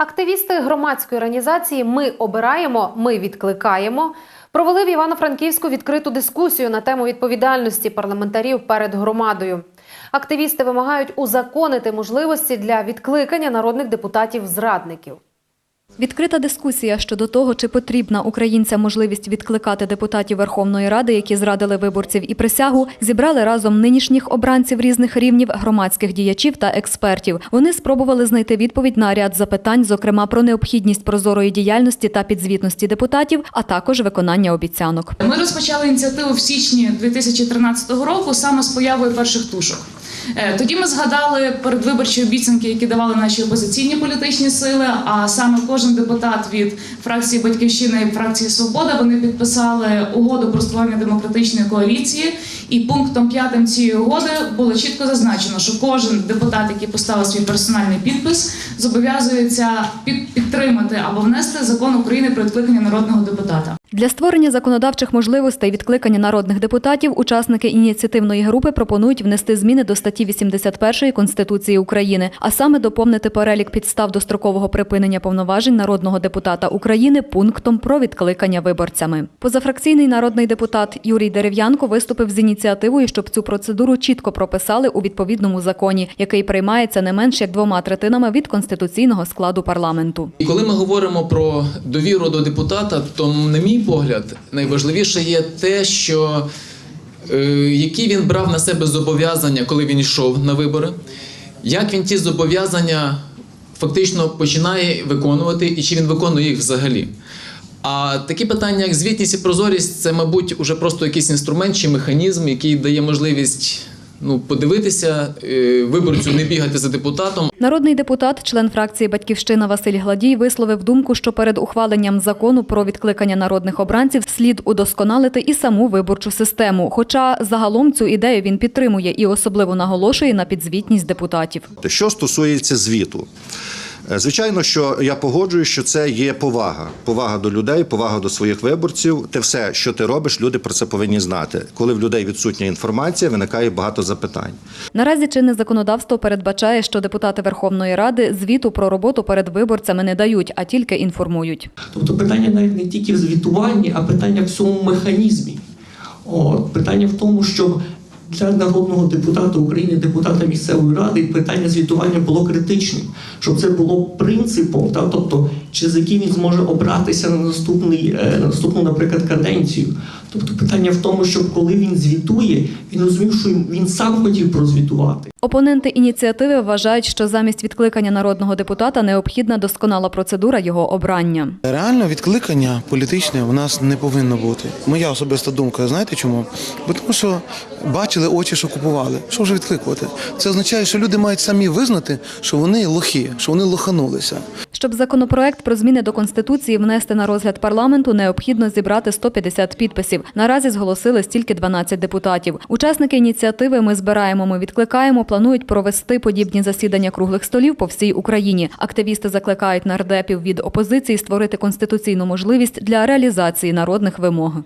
Активісти громадської організації Ми обираємо, ми відкликаємо провели в Івано-Франківську відкриту дискусію на тему відповідальності парламентарів перед громадою. Активісти вимагають узаконити можливості для відкликання народних депутатів-зрадників. Відкрита дискусія щодо того, чи потрібна українцям можливість відкликати депутатів Верховної Ради, які зрадили виборців і присягу, зібрали разом нинішніх обранців різних рівнів, громадських діячів та експертів. Вони спробували знайти відповідь на ряд запитань, зокрема про необхідність прозорої діяльності та підзвітності депутатів, а також виконання обіцянок. Ми розпочали ініціативу в січні 2013 року саме з появою перших тушок. Е, Тоді ми згадали передвиборчі обіцянки, які давали наші опозиційні політичні сили. А саме кожен депутат від фракції Батьківщина і фракції Свобода вони підписали угоду про створення демократичної коаліції. І пунктом п'ятим цієї угоди було чітко зазначено, що кожен депутат, який поставив свій персональний підпис, зобов'язується підтримати або внести закон України про відкликання народного депутата. Для створення законодавчих можливостей відкликання народних депутатів учасники ініціативної групи пропонують внести зміни до статті 81 Конституції України, а саме доповнити перелік підстав дострокового припинення повноважень народного депутата України пунктом про відкликання виборцями. Позафракційний народний депутат Юрій Дерев'янко виступив з ініціативою, щоб цю процедуру чітко прописали у відповідному законі, який приймається не менш як двома третинами від конституційного складу парламенту. І коли ми говоримо про довіру до депутата, то, на мій погляд, найважливіше є те, що е, які він брав на себе зобов'язання, коли він йшов на вибори, як він ті зобов'язання фактично починає виконувати, і чи він виконує їх взагалі. А такі питання, як звітність і прозорість, це, мабуть, уже просто якийсь інструмент чи механізм, який дає можливість ну, подивитися, е, виборцю не бігати за депутатом, Народний депутат, член фракції Батьківщина Василь Гладій висловив думку, що перед ухваленням закону про відкликання народних обранців слід удосконалити і саму виборчу систему. Хоча загалом цю ідею він підтримує і особливо наголошує на підзвітність депутатів. Що стосується звіту, звичайно, що я погоджую, що це є повага. Повага до людей, повага до своїх виборців. Те все, що ти робиш, люди про це повинні знати. Коли в людей відсутня інформація, виникає багато запитань. Наразі чинне законодавство передбачає, що депутати Верховної Ради звіту про роботу перед виборцями не дають, а тільки інформують. Тобто питання навіть не тільки в звітуванні, а питання в цьому механізмі. От, питання в тому, щоб для народного депутата України, депутата місцевої ради, питання звітування було критичним, щоб це було принципом, та, тобто, через який він зможе обратися на наступний, е, на наступну, наприклад, каденцію. Тобто питання в тому, щоб коли він звітує, він розумів, що він сам хотів прозвітувати. Опоненти ініціативи вважають, що замість відкликання народного депутата необхідна досконала процедура його обрання. Реально відкликання політичне у нас не повинно бути. Моя особиста думка. Знаєте чому? Бо тому що бачили очі, що купували. Що вже відкликувати? Це означає, що люди мають самі визнати, що вони лохи, що вони лоханулися. Щоб законопроект про зміни до Конституції внести на розгляд парламенту, необхідно зібрати 150 підписів. Наразі зголосили стільки 12 депутатів. Учасники ініціативи Ми збираємо, ми відкликаємо. Планують провести подібні засідання круглих столів по всій Україні. Активісти закликають нардепів від опозиції створити конституційну можливість для реалізації народних вимог.